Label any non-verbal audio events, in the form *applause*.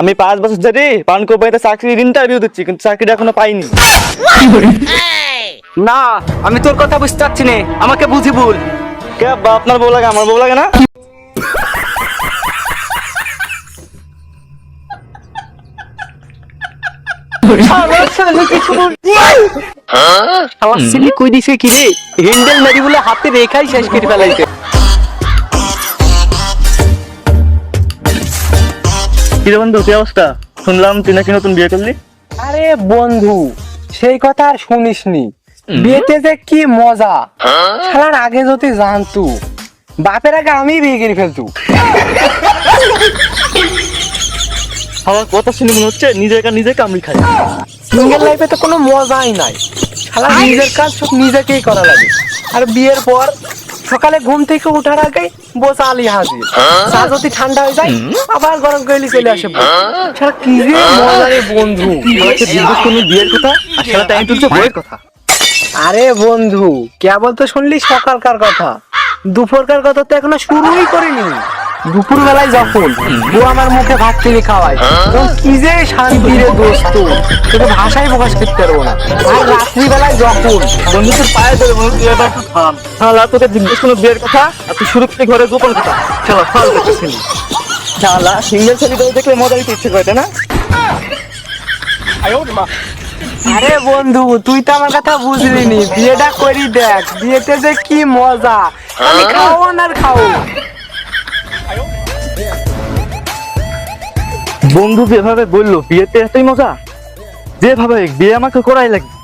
আমি পাঁচ বছর ধরে পান কোম্পানিতে চাকরির ইন্টারভিউ দিচ্ছি কিন্তু চাকরিটা এখনও পাইনি। *laughs* না আমি তোর কথা বুঝতে পারছি না আমাকে বুঝি বল কে আব্বা আপনার বউ লাগে আমার বউ লাগে না? *laughs* আমার ছেলে কই দিছে কি রে? হ্যান্ডেল মারি বলে হাতে রেখাই শেষ করে ফেলাইছে। কি রে বন্ধু কি অবস্থা? শুনলাম তুই নাকি নতুন বিয়ে করলি। আরে বন্ধু সেই কথা আর শুনিসনি। বিয়েতে যে কি মজা। শালার আগে যদি জানতু বাপের আগে আমি বিয়ে করে ফেলতু। আমার কথা শুনে মনে হচ্ছে নিজের কাজ নিজে কামড়ি খাই সিঙ্গেল লাইফে তো কোনো মজাই নাই। শালা নিজের কাজ সব নিজেকেই করা লাগে। আর বিয়ের পর সকালে ঘুম থেকে উঠার আগে বসে আলি হাজির। চা যদি ঠান্ডা হয়ে যায় আবার গরম করে চলে আসে বউ। কি রে মজা রে বন্ধু। করলি বিয়ের কথা আর সারা টাইম তুলছে বইয়ের কথা? আরে বন্ধু কেবল তো শুনলি সকালকার কথা। দুপুরকার কথা তো এখনও শুরুই করিনি। দুপুর বেলায় যখন বউ আমার মুখে ভাত থেকে খাওয়ায়, তখন কি যে শান্তি রে দোস্ত। তোকে ভাষায় প্রকাশ করতে পারব না। আর রাত্রি বেলায় যখন বন্ধু তোর পায়ে ধরে বন্ধু তুই এবার একটু থাম শালা তোকে জিজ্ঞেস করল বিয়ের কথা, আর তুই শুরু থেকে ঘরে গোপন কথা। শালা ফাল দেখছিস শালা, সিঙ্গেল ছেলে তোকে দেখলে মজা দিতে ইচ্ছে করে, তাই না? আরে বন্ধু, তুই তো আমার কথা বুঝলি নি। বিয়েটা করি দেখ, বিয়েতে যে কি মজা। আমি খাও আর খাও বন্ধু যেভাবে বলল বিয়েতে এতই মজা? যেভাবে বিয়ে আমাকে করাই লাগবে।